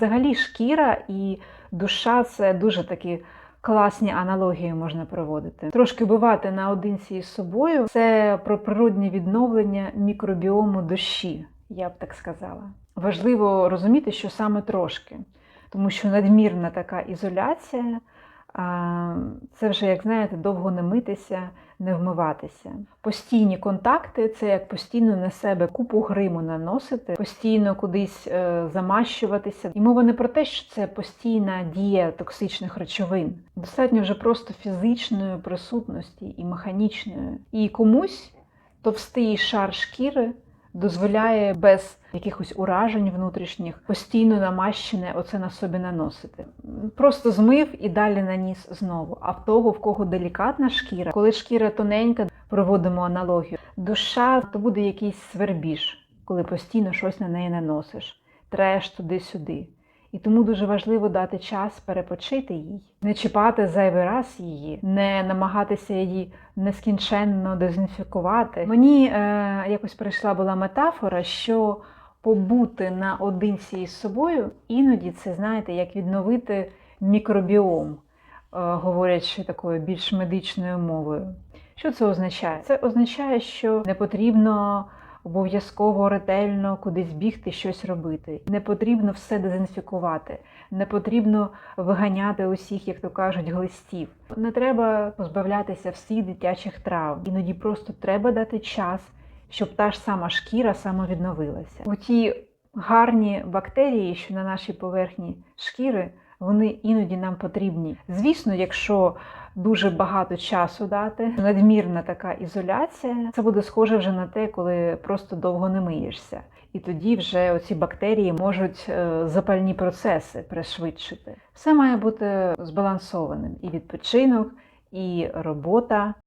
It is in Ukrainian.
Взагалі, шкіра і душа це дуже такі класні аналогії можна проводити. Трошки бувати наодинці із собою це про природне відновлення мікробіому душі, я б так сказала. Важливо розуміти, що саме трошки, тому що надмірна така ізоляція. Це вже, як знаєте, довго не митися, не вмиватися. Постійні контакти це як постійно на себе купу гриму наносити, постійно кудись е, замащуватися. І мова не про те, що це постійна дія токсичних речовин. Достатньо вже просто фізичної присутності і механічної. І комусь товстий шар шкіри дозволяє без якихось уражень внутрішніх постійно намащене оце на собі наносити. Просто змив і далі наніс знову. А в того, в кого делікатна шкіра, коли шкіра тоненька, проводимо аналогію. Душа то буде якийсь свербіж, коли постійно щось на неї наносиш, треш туди-сюди. І тому дуже важливо дати час перепочити їй, не чіпати зайвий раз її, не намагатися її нескінченно дезінфікувати. Мені е, якось прийшла була метафора, що побути наодинці із собою іноді це знаєте, як відновити мікробіом, е, говорячи такою більш медичною мовою. Що це означає? Це означає, що не потрібно обов'язково ретельно кудись бігти, щось робити. Не потрібно все дезінфікувати, не потрібно виганяти усіх, як то кажуть, глистів. Не треба позбавлятися всіх дитячих травм. Іноді просто треба дати час, щоб та ж сама шкіра самовідновилася. У ті гарні бактерії, що на нашій поверхні шкіри, вони іноді нам потрібні. Звісно, якщо дуже багато часу дати, надмірна така ізоляція, це буде схоже вже на те, коли просто довго не миєшся. І тоді вже оці бактерії можуть е, запальні процеси пришвидшити. Все має бути збалансованим і відпочинок, і робота,